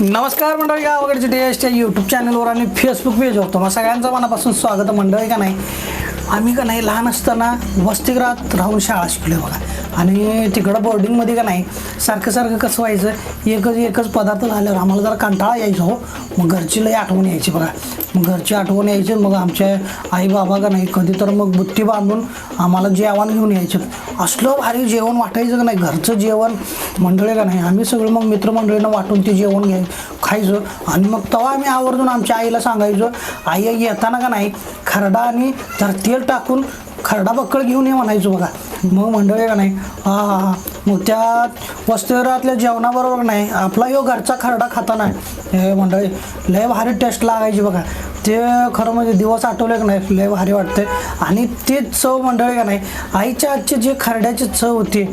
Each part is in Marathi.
नमस्कार मंडळी गावाकडची टेस्ट यूट्यूब चॅनलवर आणि फेसबुक पेजवर तुम्हाला सगळ्यांचं मनापासून स्वागत आहे मंडळी का नाही? आम्ही का नाही लहान असताना वसतिगृहात राहून शाळा शिकलो बघा. आणि तिकडं बोर्डिंगमध्ये का नाही सारखं सारखं कसं व्हायचं एकच एकच पदार्थ झाल्यावर आम्हाला जरा कंटाळा यायचा हो. मग घरची लई आठवण यायची बघा. मग घरची आठवण यायची मग आमच्या आई बाबा का नाही कधी तर मग बुत्ती बांधून आम्हाला जेवण घेऊन यायचं. असलं भारी जेवण वाटायचं का नाही घरचं जेवण मंडळी का नाही आम्ही सगळं मग मित्रमंडळीनं वाटून ते जेवण घ्याय खायचं. आणि मग तेव्हा आम्ही आवर्जून आमच्या आईला सांगायचो आई आई येताना का नाही खरडा आणि तर तेल टाकून खरडा बक्कळ घेऊन ये म्हणायचो बघा. मग मंडळी का नाही हा हा हा. मग त्या वस्तीगृहातल्या जेवणाबरोबर नाही आपला यो घरचा खरडा खाताना हे मंडळी लय भारी टेस्ट लागायची बघा. ते खरं म्हणजे दिवस आठवले का नाही लय भारी वाटते आणि ते चव मंडळी का नाही आईच्या आजची जे खरड्याची चव होती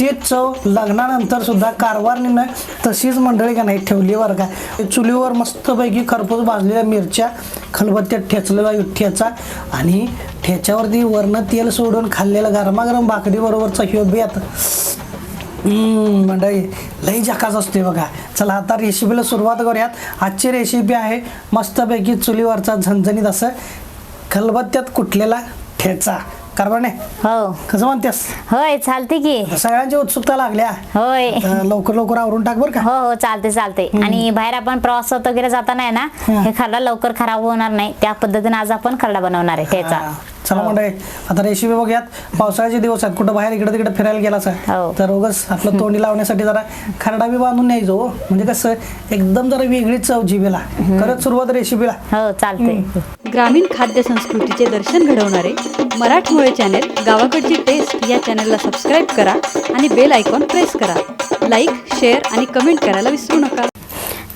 तेच चव लग्नानंतर सुद्धा कारभारणीनं तशीच मंडळी का नाही ठेवली बरं का? चुलीवर मस्तपैकी खरपूस भाजलेल्या मिरच्या खलबत्त्यात ठेचलेला ठेचा आणि ठेच्यावरती वरनं तेल सोडून खाल्लेलं गरमागरम भाकरीबरोबरचा ह्यो बेत. मंडळी लई जकाच असते बघा. चला आता रेसिपीला सुरुवात करूयात. आजची रेसिपी आहे मस्तपैकी चुलीवरचा झणझणीत असं खलबत्त्यात कुटलेला ठेचा. कारभाने हो. कसं म्हणतेस? होय चालते की. सगळ्यांची उत्सुकता लागल्या. होय. आता लवकर लवकर आवरून टाक बरं का. हो हो चालते चालते. आणि बाहेर आपण प्रवासात वगैरे जाताना आहे ना हा. खरडा लवकर खराब होणार नाही. त्या पद्धतीने आज आपण खरडा बनवणार आहे हा. चला मंडळी आता रेसिपी बघूयात. पावसाळ्याचे दिवस आहेत. कुठं बाहेर इकडे तिकडे फिरायला गेलाच आहे हो. तर उगाच आपलं तोंडी लावण्यासाठी जरा खरडा बी बांधून न्यायचो हो. म्हणजे कसं एकदम जरा वेगळी चव जिभेला. करत सुरुवात रेसिपीला हो चालते ग्रामीण खाद्य संस्कृतीचे दर्शन घडवणारे मराठमोळे चॅनेल गावाकडची टेस्ट या चॅनेलला सबस्क्राईब करा आणि बेल आयकॉन प्रेस करा. लाईक शेअर आणि कमेंट करायला विसरू नका.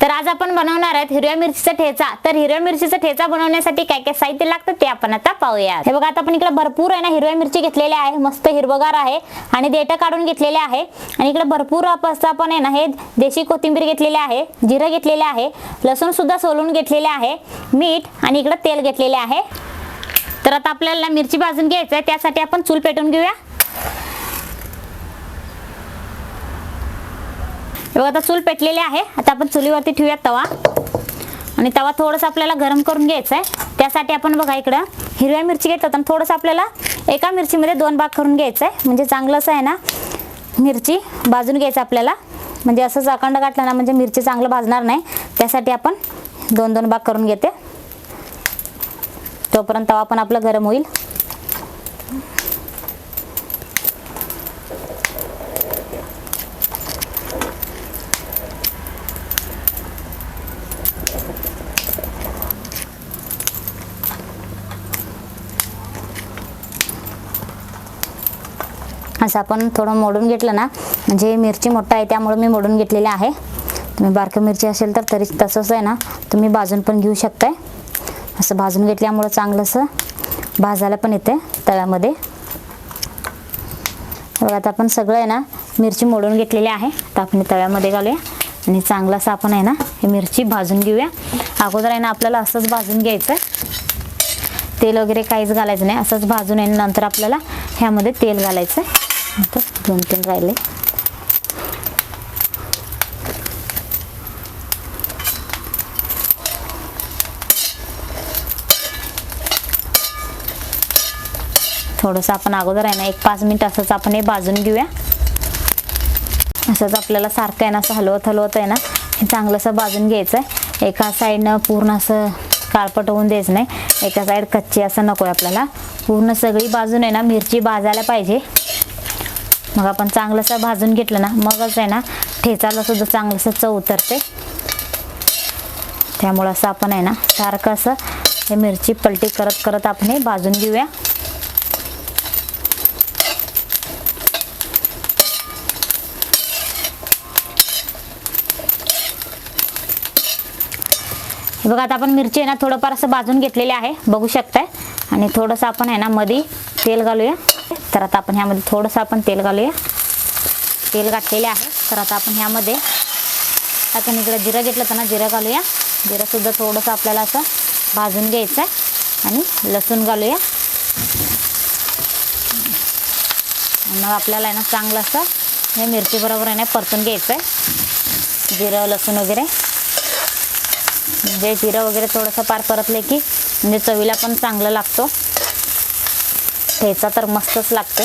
तर आज आपण बनवणार आहेत हिरव्या मिरचीचा ठेचा. तर हिरव्या मिरचीचा ठेचा बनवण्यासाठी काय काय साहित्य लागतं ते आपण आता पाहूया हे बघा आता आपण इकडे भरपूर आहे ना हिरव्या मिरची घेतलेल्या आहे. मस्त हिरवगार आहे आणि देठ काढून घेतलेले आहे. आणि इकडे भरपूर आपण आहे ना हे देशी कोथिंबीर घेतलेले आहे जिरं घेतलेले आहे लसूण सुद्धा सोलून घेतलेले आहे मीठ आणि इकडे तेल घेतलेले आहे. तर आता आपल्याला मिरची भाजून घ्यायचं आहे त्यासाठी आपण चूल पेटून घेऊया. बघा आता चूल पेटलेली आहे. आता आपण चुलीवरती ठेवूयात तवा. आणि तवा थोडंसं आपल्याला गरम करून घ्यायचं आहे त्यासाठी आपण बघा इकडं हिरव्या मिरची घेतात आणि थोडंसं आपल्याला एका मिरचीमध्ये दोन भाग करून घ्यायचं आहे म्हणजे चांगलं असं आहे ना मिरची भाजून घ्यायचं आपल्याला. म्हणजे असंच अखंड गाठलं ना म्हणजे मिरची चांगलं भाजणार नाही. त्यासाठी आपण दोन दोन भाग करून घेते. तोपर्यंत तवा पण आपलं गरम होईल. असं आपण थोडं मोडून घेतलं ना म्हणजे मिरची मोठा आहे त्यामुळे मी मोडून घेतलेली आहे. तुम्ही बारकं मिरची असेल तर तरी तसंच आहे ना तुम्ही भाजून पण घेऊ शकताय. असं भाजून घेतल्यामुळं चांगलंसं भाजायला पण येते तव्यामध्ये बघा आता आपण सगळं आहे ना मिरची मोडून घेतलेली आहे. तर आपण तव्यामध्ये घालूया आणि चांगलं असं आपण आहे ना हे मिरची भाजून घेऊया. अगोदर आहे ना आपल्याला असंच भाजून घ्यायचं तेल वगैरे काहीच घालायचं नाही असंच भाजून आहे नंतर आपल्याला ह्यामध्ये तेल घालायचं. आहे आता दोन तीन राहिले. थोडंसं आपण अगोदर आहे ना एक पाच मिनिट असंच आपण हे भाजून घेऊया. असंच आपल्याला सारखं आहे ना असं हलवत हलवत आहे ना हे चांगलंसं भाजून घ्यायचं आहे. एका साईडनं पूर्ण असं काळपट होऊन द्यायचं नाही. एका साईड कच्ची असं नको आहे आपल्याला. पूर्ण सगळी बाजून आहे ना मिरची भाजायला पाहिजे. मग आपण चांगलंसं भाजून घेतलं ना मगच आहे ना ठेचाला सुद्धा चांगलंसं चव उतरते. त्यामुळं असं आपण आहे ना सारखं असं हे मिरची पलटी करत करत आपण हे भाजून घेऊया. बघा आता आपण मिरची आहे ना थोडंफार असं भाजून घेतलेले आहे. बघू शकताय. आणि थोडंसं आपण आहे ना मध्ये तेल घालूया. तर आता आपण ह्यामध्ये थोडंसं आपण तेल घालूया. तेल घातलेले आहे. तर आता आपण ह्यामध्ये आपण इकडं जिरं घेतलं तर ना जिरं घालूया. जिरंसुद्धा थोडंसं आपल्याला असं भाजून घ्यायचं आहे आणि लसूण घालूया. मग आपल्याला आहे ना चांगलं असं हे मिरचीबरोबर आहे ना परतून घ्यायचं आहे जिरं लसूण वगैरे. जे जिरं वगैरे थोडंसं पार परतले की म्हणजे चवीला पण चांगलं लागतो. ठेचा तर मस्तच लागतो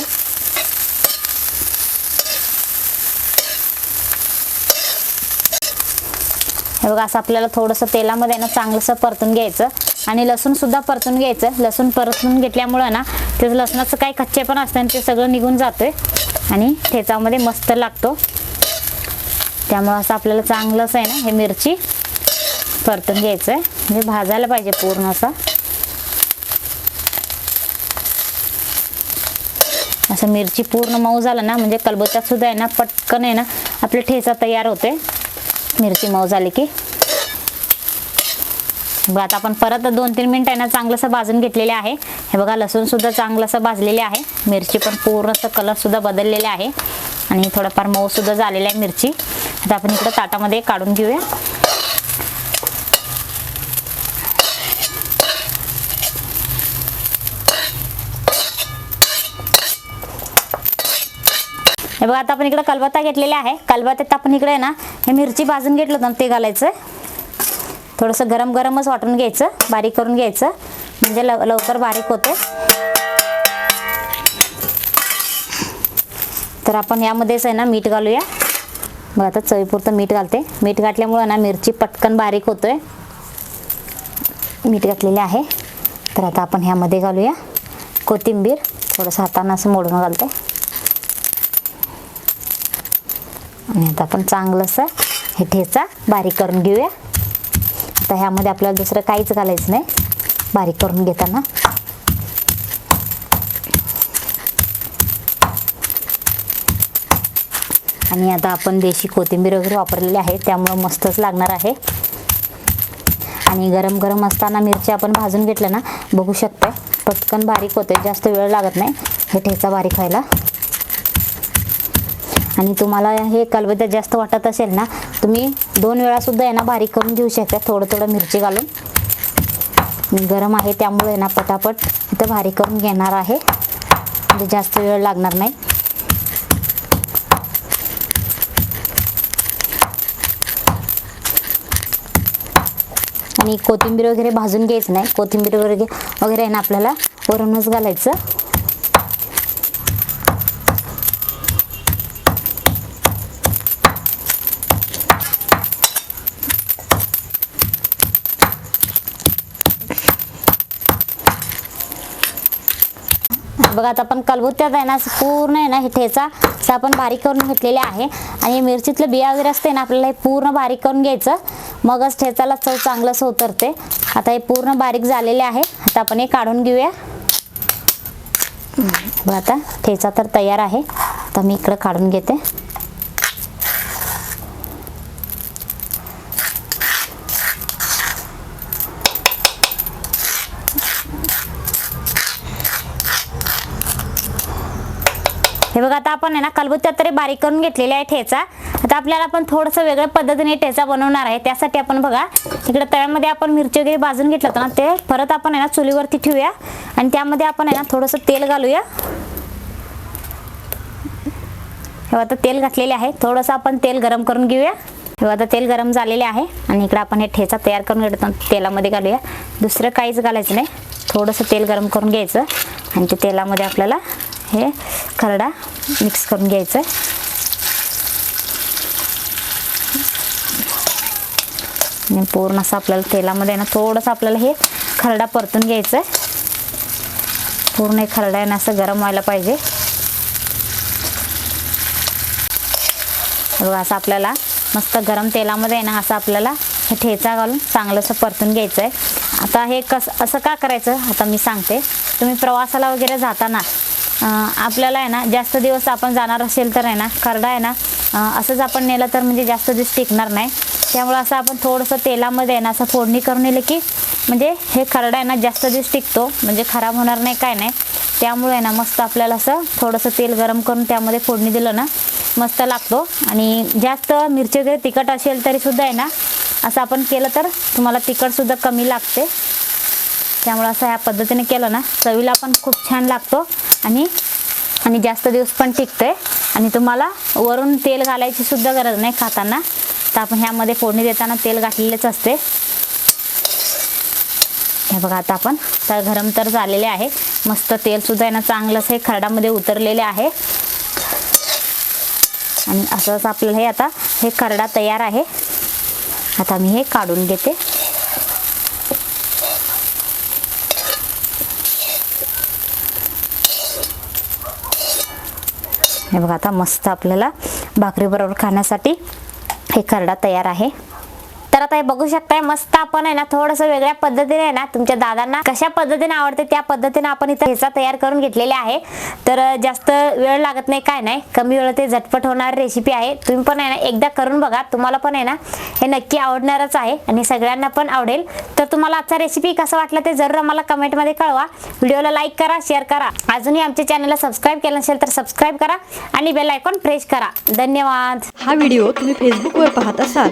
हे बघा असं आपल्याला थोडंसं तेलामध्ये ना चांगलंसं परतून घ्यायचं. आणि लसूणसुद्धा परतून घ्यायचं. लसूण परतून घेतल्यामुळं ना ते लसणाचं काही कच्चे पण असतं आणि ते सगळं निघून जातं आहे आणि ठेचामध्ये मस्त लागतो. त्यामुळं असं आपल्याला चांगलंच आहे ना हे मिरची परतून घ्यायचं आहे. म्हणजे भाजायला पाहिजे पूर्ण असा. असं मिरची पूर्ण मऊ झालं ना म्हणजे कलबत्यात सुद्धा आहे ना पटकन आहे ना आपले ठेचा तयार होते मिरची मऊ झाली की. बघा आता आपण परत दोन तीन मिनिट आहे ना चांगलंसं भाजून घेतलेले आहे. हे बघा लसूणसुद्धा चांगलंसं भाजलेले आहे. मिरची पण पूर्णसं कलरसुद्धा बदललेले आहे. आणि थोडंफार मऊसुद्धा झालेलं आहे मिरची. आता आपण इकडं ताटामध्ये काढून घेऊया. हे बघा आता आपण इकडे कलबत्ता घेतलेला आहे. कलबत्त्यात आपण इकडे आहे ना हे मिरची भाजून घेतलं होतं ते घालायचं. थोडंसं गरम गरमच वाटून घ्यायचं बारीक करून घ्यायचं. म्हणजे लव लवकर बारीक होते. तर आपण यामध्येच आहे ना मीठ घालूया. बघा आता चवीपुरतं मीठ घालते. मीठ घातल्यामुळं ना मिरची पटकन बारीक होतोय. मीठ घातलेले आहे. तर आता आपण ह्यामध्ये घालूया. कोथिंबीर. थोडंसं हातानं असं मोडून घालते. आणि आता आपण चांगलंसं हे ठेचा बारीक करून घेऊया. आता ह्यामध्ये आपल्याला दुसरं काहीच घालायचं नाही. बारीक करून घेताना. आणि आता आपण देशी कोथिंबीर वगैरे वापरलेली आहे त्यामुळं मस्तच लागणार आहे. आणि गरम गरम असताना मिरची आपण भाजून घेतलं ना बघू शकता पटकन बारीक होते जास्त वेळ लागत नाही. हे ठेचा बारीक व्हायला. आणि तुम्हाला हे कालबद्दल जास्त वाटत असेल ना तुम्ही दोन वेळासुद्धा आहे ना बारीक करून घेऊ शकता थोडं थोडं मिरची घालून. गरम आहे त्यामुळे आहे ना पटापट इथं बारीक करून घेणार आहे. म्हणजे जास्त वेळ लागणार नाही. आणि कोथिंबीर वगैरे भाजून घ्यायचं नाही. कोथिंबीर वगैरे वगैरे आहे ना आपल्याला वरूनच घालायचं. बघा आता आपण कलबुत्यात आहे ना पूर्ण आहे ना हे ठेचा असं आपण बारीक करून घेतलेले आहे. आणि मिरचीतलं बिया वगैरे असते ना आपल्याला हे पूर्ण बारीक करून घ्यायचं. मगच ठेचाला चव चांगलंच उतरते आता हे पूर्ण बारीक झालेले आहे. आता आपण हे काढून घेऊया. बघा आता ठेचा तर तयार आहे. आता मी इकडं काढून घेते. हे बघा आता आपण आहे ना कलबुत्या तरी बारीक करून घेतलेले आहे ठेचा आता आपल्याला आपण थोडंसं वेगळ्या पद्धतीने ठेचा बनवणार आहे. त्यासाठी आपण बघा इकडे तव्यामध्ये आपण मिरची वगैरे भाजून घेतलं होतं ना ते परत आपण आहे ना चुलीवरती ठेवूया. आणि त्यामध्ये आपण आहे ना थोडंसं तेल घालूया. हे आता तेल घातलेले आहे. थोडंसं आपण तेल गरम करून घेऊया. हे आता तेल गरम झालेले आहे. आणि इकडे आपण हे ठेचा तयार करून घेतो तेलामध्ये घालूया. दुसरं काहीच घालायचं नाही. थोडंसं तेल गरम करून घ्यायचं. आणि ते तेलामध्ये आपल्याला हे खरडा मिक्स करून घ्यायचं आणि पूर्ण असं आपल्याला तेलामध्ये ना थोडंसं आपल्याला हे खरडा परतून घ्यायचं आहे पूर्ण हे खरडा आहे ना असं गरम व्हायला पाहिजे. बघा असं आपल्याला मस्त गरम तेलामध्ये आहे ना असं आपल्याला हे ठेचा घालून चांगलंसं परतून घ्यायचं आहे आता हे कसं असं का करायचं? आता मी सांगते. तुम्ही प्रवासाला वगैरे जाताना आपल्याला आहे ना जास्त दिवस आपण जाणार असेल तर आहे ना खरडा आहे ना असंच आपण नेलं तर म्हणजे जास्त दिवस टिकणार नाही. त्यामुळं असं आपण थोडंसं तेलामध्ये आहे ना असं फोडणी करून नेलं की म्हणजे हे खरडा आहे ना जास्त दिवस टिकतो म्हणजे खराब होणार नाही काय नाही. त्यामुळे आहे ना मस्त आपल्याला असं थोडंसं तेल गरम करून त्यामध्ये फोडणी दिलं ना मस्त लागतो. आणि जास्त मिरची वगैरे तिखट असेल तरीसुद्धा आहे ना असं आपण केलं तर तुम्हाला तिखटसुद्धा कमी लागते. त्यामुळे असं ह्या पद्धतीने केलं ना चवीला पण खूप छान लागतो. आणि आणि जास्त दिवस पण टिकते आणि तुम्हाला वरून तेल घालायची सुद्धा गरज नाही खाताना. तर आपण ह्यामध्ये फोडणी देताना तेल घातलेलेच असते हे बघा आता आपण तर गरम तर झालेले आहे. मस्त तेलसुद्धा यांना आहे ना हे खरडामध्ये उतरलेले आहे. आणि असंच आपल्याला हे आता हे खरडा तयार आहे. आता मी हे काढून घेते. हे बघा आता मस्त आपल्याला भाकरीबरोबर खाण्यासाठी हे खरडा तयार आहे. तर आता हे बघू शकताय मस्त आपण आहे ना थोडंसं वेगळ्या पद्धतीने आहे ना तुमच्या दादांना कशा पद्धतीने आवडते त्या पद्धतीने आपण इथं ह्याचा तयार करून घेतलेले आहे. तर जास्त वेळ लागत नाही काय नाही कमी वेळ ते झटपट होणारी रेसिपी आहे. तुम्ही पण आहे ना एकदा करून बघा तुम्हाला पण आहे ना हे नक्की आवडणारच आहे आणि सगळ्यांना पण आवडेल. तर तुम्हाला आजचा रेसिपी कसं वाटलं ते जरूर आम्हाला कमेंटमध्ये कळवा. व्हिडिओला लाईक करा शेअर करा. अजूनही आमच्या चॅनलला सबस्क्राईब केलं नसेल तर सबस्क्राईब करा आणि बेल आयकॉन प्रेस करा. धन्यवाद. हा व्हिडिओ तुम्ही फेसबुकवर पाहत असाल.